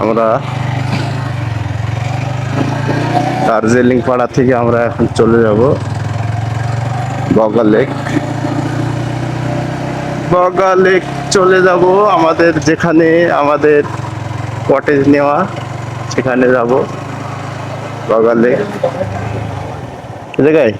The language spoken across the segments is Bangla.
আমরা দার্জিলিং পাড়া থেকে আমরা এখন চলে যাব বগা লেক। বগা লেক চলে যাব আমাদের যেখানে আমাদের কটেজ নেওয়া, সেখানে যাব। বগা লেক। জায়গায়?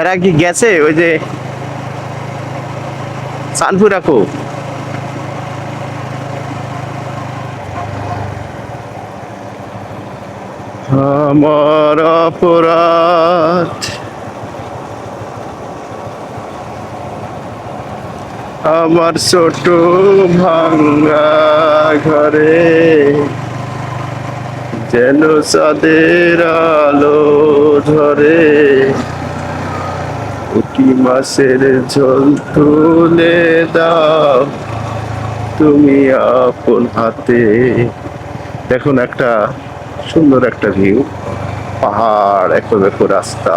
এরা কি গেছে? ওই যে সানপুর রাখো আমার অপরাধ। আমার ছোট ভাঙ্গা ঘরে যেন চাঁদের আলো উটি মাসের ঝোল তুলে দাও। তুমি আপন হাতে। দেখুন একটা সুন্দর একটা ভিউ পাহাড় একো একো রাস্তা।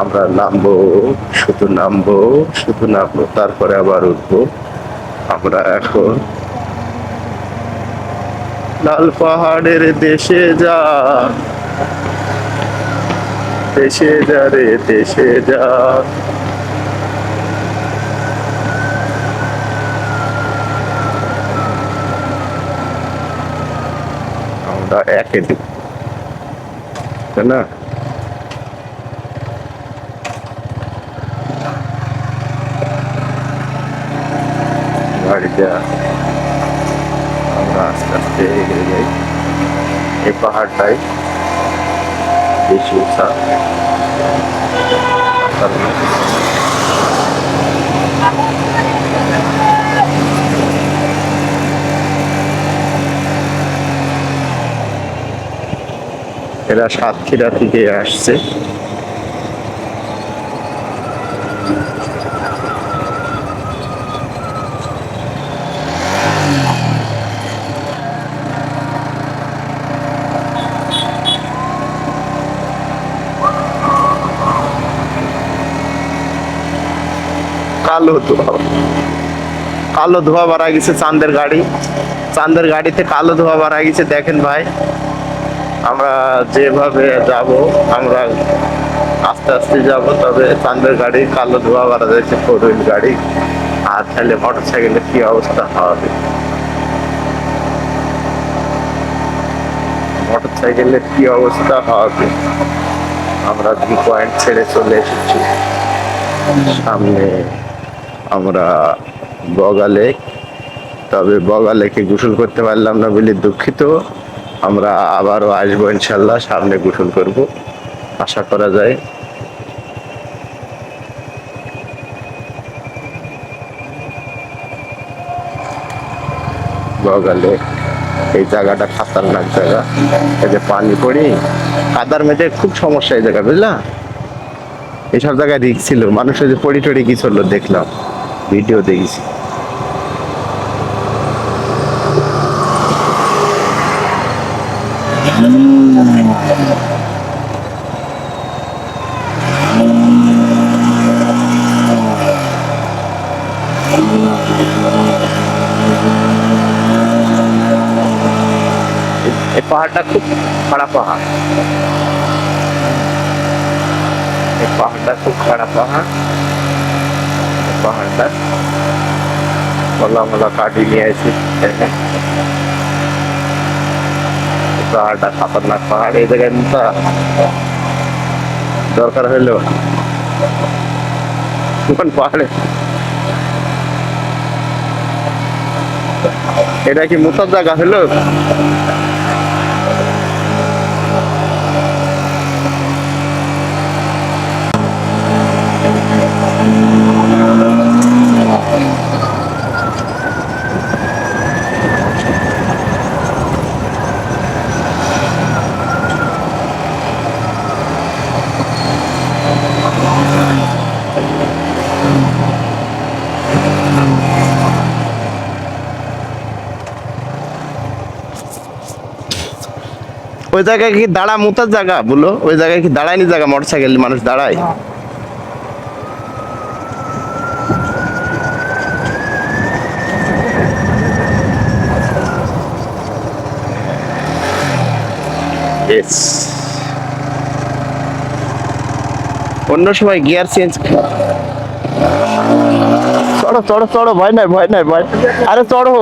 আমরা নামবো, শুধু নামবো শুধু নামবো, তারপরে আবার উঠবো। আমরা এখন লাল পাহাড়ের দেশে যা দেশে যা রে দেশে যা আমরা একে দিব তাই না গাড়িটা আমরা আস্তে আস্তে এগিয়ে যাই এই পাহাড়টাই বেশি এরা সাতক্ষীরা থেকে আসছে। কালো ধোয়া। কালো ধোয়া বাড়া গেছে চাঁদের গাড়ি। চাঁদের গাড়িতে কালো ধোয়া বাড়া গেছে, দেখেন ভাই। আমরা যেভাবে যাব, আমরা আস্তে আস্তে যাব, তবে চাঁদের গাড়ি, কালো ধোয়া বাড়া যাচ্ছে, ফোর হুইল গাড়ি। আর তাহলে মোটর সাইকেলের কি অবস্থা হবে? মোটর সাইকেলের কি অবস্থা হবে? আমরা ভি পয়েন্ট ছেড়ে চলে এসেছি। সামনে আমরা বগা লেক, তবে বগা লেকে গোসল করতে পারলাম না বলে দুঃখিত। আমরা আবারও আসব ইনশাল্লাহ সামনে গোসল করব। আশা করা যায়। বগা লেক, এই জায়গাটা খাতারনাক জায়গা। এই যে পানি পড়ি, কাদার মেঝে খুব সমস্যা এই জায়গা, বুঝলা? এইসব জায়গায় রিক্স ছিল। মানুষের যে পড়ি টড়ি কি চলল দেখলাম। ভিডিও দেখেছি। এই পাহাড়টা খুব খারাপ পাহাড়। এই পাহাড়টা খুব খারাপ পাহাড়। পাহাড়টা মলা মলা কাটি নিয়ে আসি পাহাড়টা খতরনাক পাহাড় এই জায়গায় দরকার হইল কোন পাহাড়ে এটা কি মুতার জায়গা হলো ওই জায়গায় কি দাঁড়া মুতার জায়গা? বলো, ওই জায়গায় কি দাঁড়ায়নি জায়গা? মোটরসাইকেল মানুষ দাঁড়ায়? অন্য সময় গিয়ার চেঞ্জ চড়ো চড়ো চড়ো, ভয় নাই ভয় নাই, ভয় আরে চড়ো।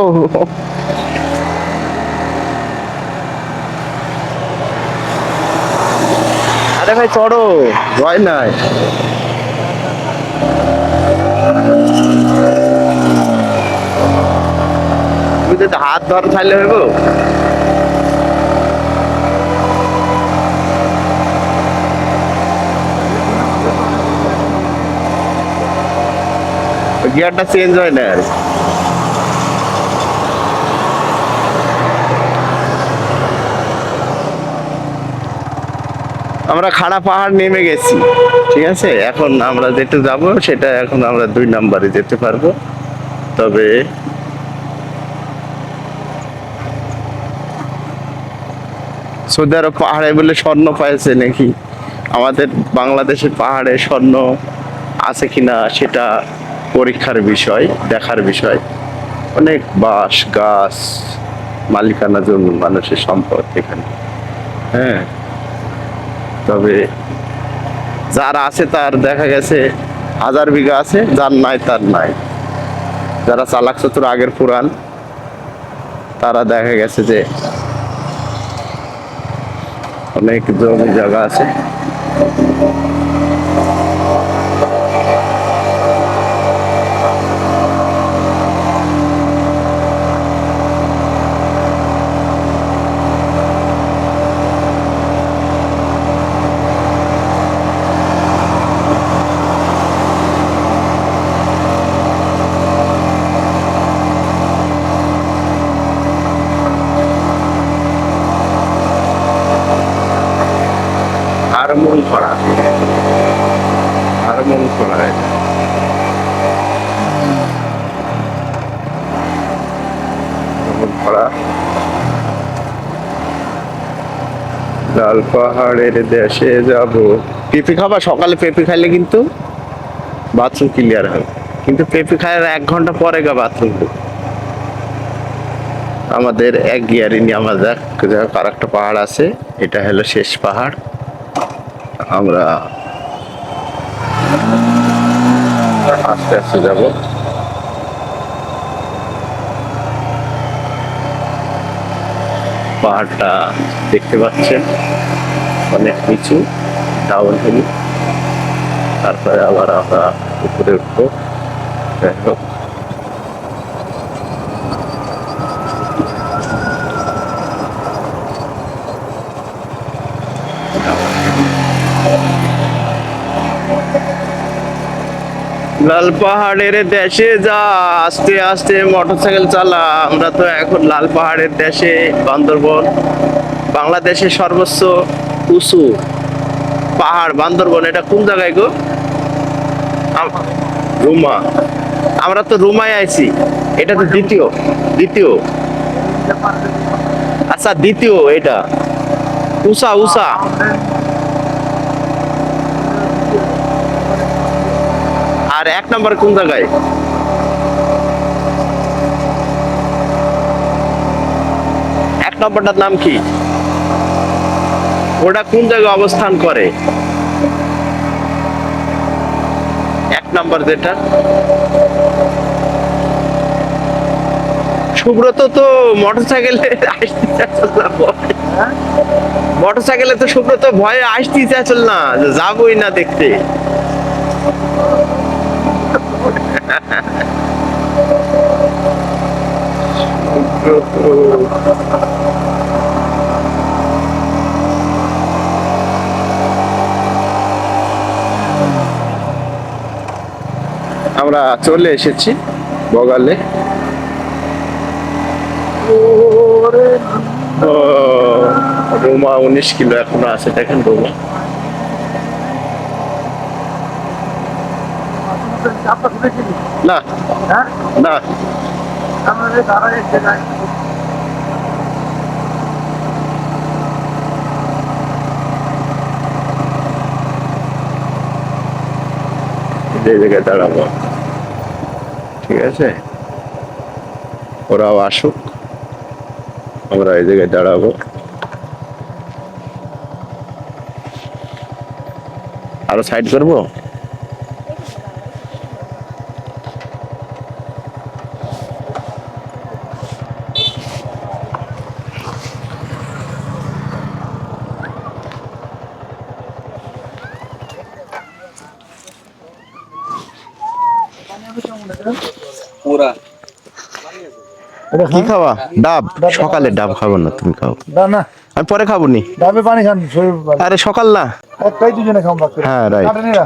আরে ভাই, চড়ো। ভয় নাই। তুমি যদি হাত ধর থাকলে হইব। গিয়ারটা চেঞ্জ হয় না আর আমরা খাড়া পাহাড় নেমে গেছি, ঠিক আছে? এখন আমরা যেতে যাব, সেটা এখন আমরা দুই নাম্বারে যেতে পারব। তবে সৌদি আরব পাহাড়ে বলে স্বর্ণ পাইছে নাকি? আমাদের বাংলাদেশের পাহাড়ে স্বর্ণ আছে কিনা সেটা পরীক্ষার বিষয়, দেখার বিষয়। অনেক বাঁশ, গাছ, মালিকানা জমি, মানুষের সম্পদ এখানে। হ্যাঁ। তবে যার আছে তার দেখা গেছে হাজার বিঘা আছে, যার নাই তার নাই। যারা চালাক চতুর আগের পুরাণ তারা দেখা গেছে যে অনেক জমি জায়গা আছে হারমোন করা হারমোন করা এটা হারমোন করা লাল পাহাড়ের দেশে যাব। পেঁপে খাবা? সকালে পেঁপে খাইলে কিন্তু বাথরুম ক্লিয়ার হবে কিন্তু পেঁপে খাওয়ার এক ঘণ্টা পরে গা বাথরুম আমাদের এক গিয়ারি আমরা দেখ আর একটা পাহাড় আছে। এটা হলো শেষ পাহাড়। আমরা আস্তে আস্তে যাব। পাহাড়টা দেখতে পাচ্ছেন। অনেক নিচু ডাউন হিল তারপরে আবার আমরা উপরে উঠবো। লাল পাহাড়ের দেশে যা, আস্তে আস্তে মোটরসাইকেল চালা। আমরা তো এখন লাল পাহাড়ের দেশে বান্দরবন, বাংলাদেশের সর্বোচ্চ উঁচু পাহাড়, বান্দরবন, এটা কোন জায়গায় গো? রুমা। আমরা তো রুমায় আইছি। এটা তো দ্বিতীয় দ্বিতীয়। আচ্ছা দ্বিতীয় এটা। উষা উষা আর এক নম্বর কোন জায়গায়? এক নম্বরটার নাম কি? ওটা কোন জায়গায় অবস্থান করে? এক নম্বর যেটা। সুব্রত তো মোটরসাইকেলে। মোটরসাইকেলে তো সুব্রত ভয়ে আসতে চাচ্ছিল না যাবোই না দেখতে। আমরা চলে এসেছি বগালে। রোমা উনিশ কিলো এখন আছে, দেখেন রোমা। না না। জায়গায় দাঁড়াবো। ঠিক আছে? ওরাও আসুক। আমরা এই জায়গায় দাঁড়াবো। আরও সাইড করব? কি খাওয়া? ডাব? সকালে ডাব খাব না তুমি খাও। না না। আমি পরে খাব নি ডাবে পানি খান আরে সকাল না। একটাই দুজনে খাম হ্যাঁ. কাটেনিরা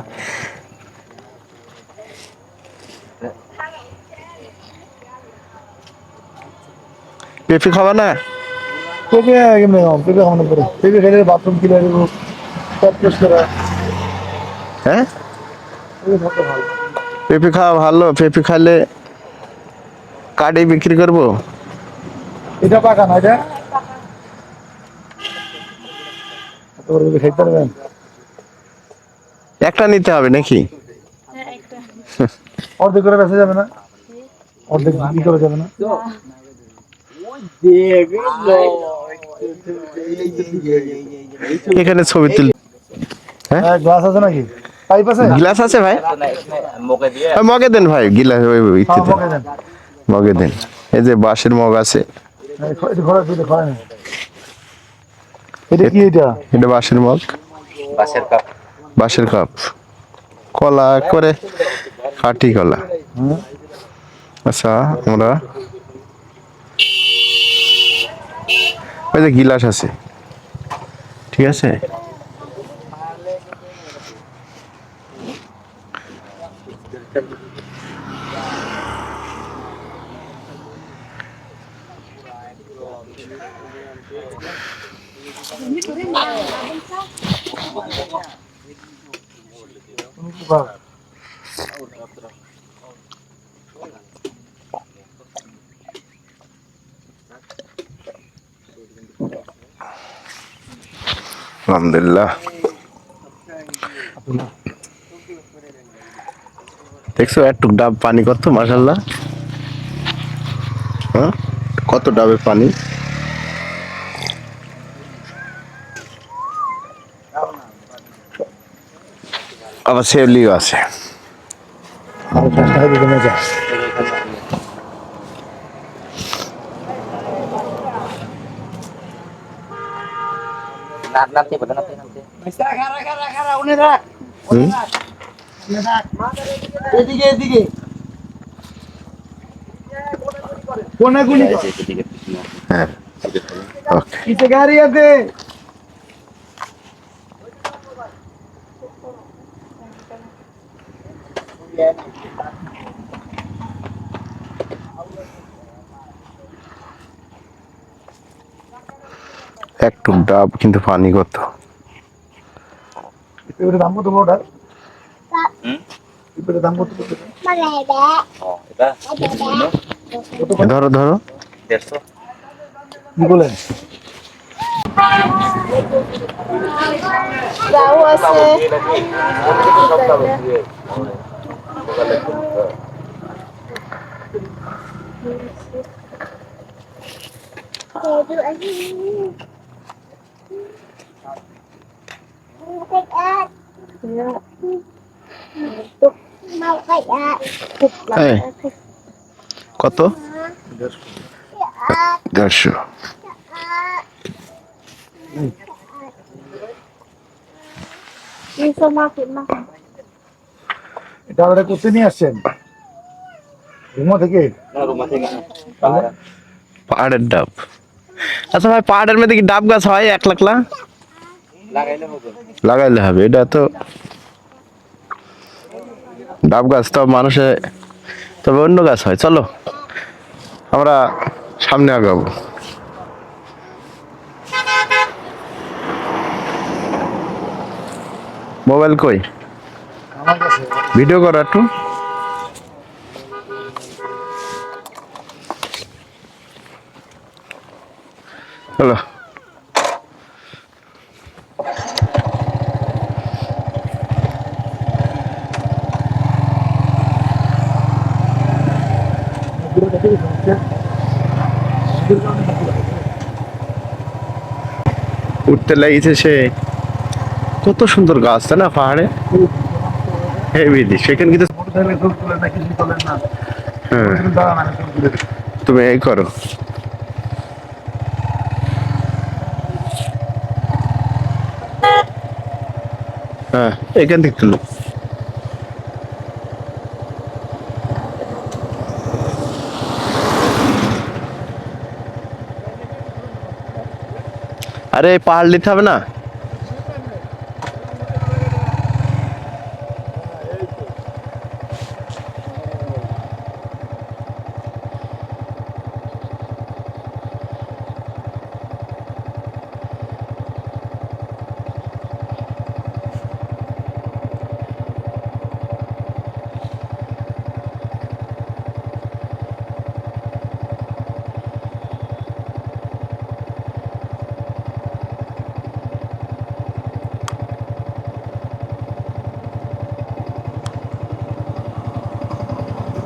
পেঁপে খাওয়া না? পেঁপে কেমনে খাম পেঁপে খাওয়ানো পরে। পেঁপে খেলে বাথরুম ক্লিয়ার পেট পরিষ্কার হ্যাঁ? পেঁপে খাওয়া ভালো পেঁপে খাইলে কাটে বিক্রি করব? এটা পাকা না এটা? একটা নিতে হবে নাকি? অর্ধেক করে বেঁচে যাবে না? অর্ধেক বিক্রি করা যাবে না? এখানে ছবি তুল। হ্যাঁ? হ্যাঁ গ্লাস আছে নাকি? পাইপ আছে? গিলাস আছে ভাই? মগে দেন ভাই গিলাস ওই ওই হ্যাঁ, ইতিতে মগে দেন। এই যে বাঁশের মগ আছে। এটা কি এটা? এটা বাঁশের মগ। কাপ। বাঁশের কাপ। কলা করে কাঠি কলা। আচ্ছা আমরা ওই যে গিলাস আছে। ঠিক আছে? আলহামদুলিল্লাহ। দেখছ একটু ডাব পানি কত হ্যাঁ? কত ডাবে পানি? আবার সেবলিও আছে? এদিকে এদিকে কোনে গুলি হ্যাঁ ওকে গাড়ি আছে? একটু ডাব কিন্তু পানি কত? দাম কত? দাম কত কত? এটা ধরো ধরো। দেড়শো। কি বলেন যাও আছে এই, কত দেড়শো এটা আমরা করতে নিয়ে আসছেন ঘুমা থেকে না রুমা থেকে পাহাড়ের ডাব আচ্ছা ভাই পাহাড়ের মধ্যে কি ডাব গাছ হয় এক লাখলা লাগাইলে হবে। এটা তো ডাব গাছ তো মানুষে তবে অন্য গাছ হয় চলো। আমরা সামনে আগাবো। মোবাইল কই? ভিডিও করা একটু হ্যালো। উঠতে লাগিয়েছে সে। কত সুন্দর গাছ তাই না পাহাড়ে? হেভি সেখানে কিন্তু হ্যাঁ। তুমি এই করো। এখান থেকে তুলো আরে পাহাড় নিতে হবে না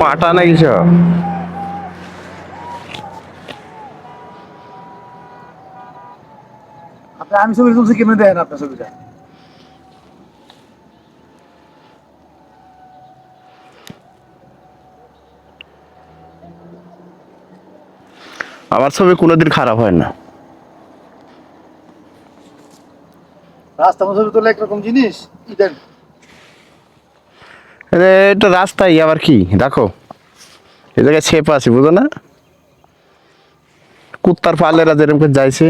পাটা সব আমি ছবি তুলছি কেমনে দেন আপনার ছবিটা? আমার ছবি কোনোদিন খারাপ হয় না। রাস্তা ছবি তুলে একরকম জিনিস ই দেন। আরে এটা রাস্তাই, আবার কি? দেখো। এই জায়গায় ছেপ আছে, বুঝো না? কুত্তার পালেরা যেরকম করে যাইছে।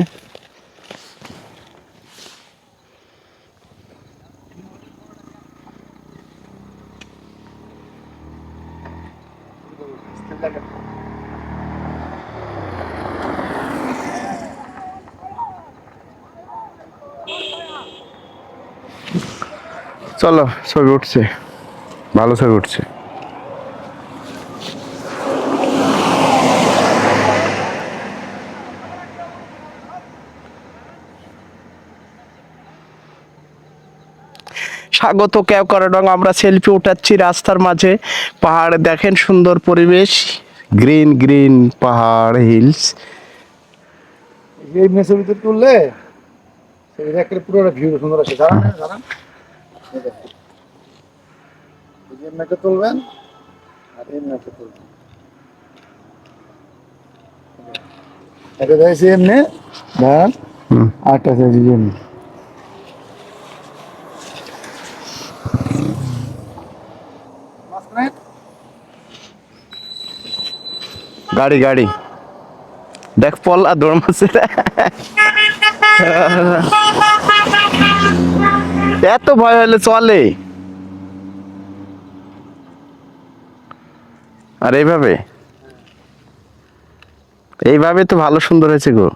চলো, ছবি উঠছে। ভালো ছবি উঠছে। স্বাগত ক্যাব করাডং আমরা সেলফি উঠাচ্ছি রাস্তার মাঝে। পাহাড় দেখেন সুন্দর পরিবেশ। গ্রিন গ্রিন পাহাড় হিলস। এই মেয়ে ছবিতে তুললে পুরো ভিউ সুন্দর আছে জানান জানান মেয়েকে তুলবেন আর মেয়েকে তুলবেন। এটা এমনি? আটটা গাড়ি গাড়ি। দেখ পল্লা দৌড় মারছে এত ভয় হলে চলে। আর এইভাবে? এইভাবে তো ভালো সুন্দর হয়েছে গো।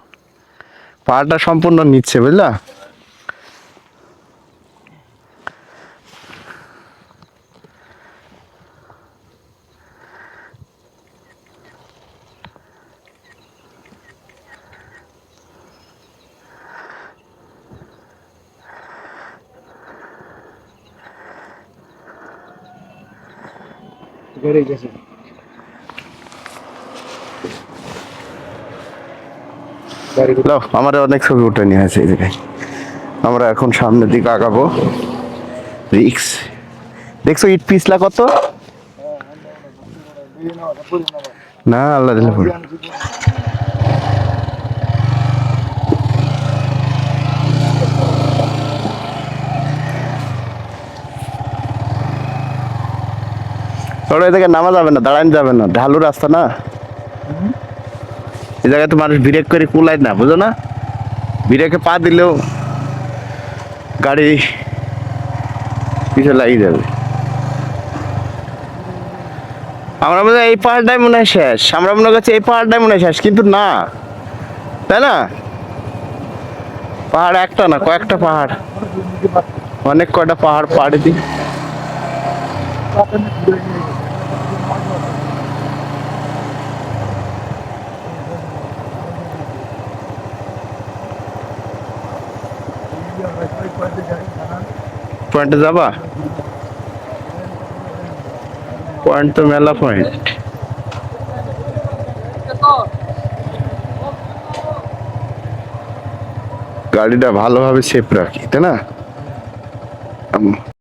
পাহাড়টা সম্পূর্ণ নিচ্ছে বুঝলা? বেড়ে গেছে গাড়ি দাও, আমার অনেক ছবি উঠে নিয়ে আছে এই জায়গায়। আমরা এখন সামনের দিকে আগাবো। রিক্স। দেখছ, ইট পিছলা কত? না, আল্লাহ দিলে পড়ে। এদিকে নামা যাবে না দাঁড়ান যাবে না। ঢালু রাস্তা না? এই জায়গায় তো মানুষ ব্রেক করে কুলায় না, বুঝো না? ব্রেকে পা দিলেও গাড়ি পিছনে লাগিয়ে যাবে। আমরা মনে এই পাহাড়টাই মনে হয় শেষ। আমরা মনে করছি এই পাহাড়টাই মনে হয় শেষ, কিন্তু না। তাই না? পাহাড় একটা না, কয়েকটা পাহাড়। অনেক কয়টা পাহাড় পাড়ি দিই। পয়েন্টে যাবা? পয়েন্ট তো মেলা পয়েন্ট গাড়িটা ভালোভাবে সেফ রাখি তাই না?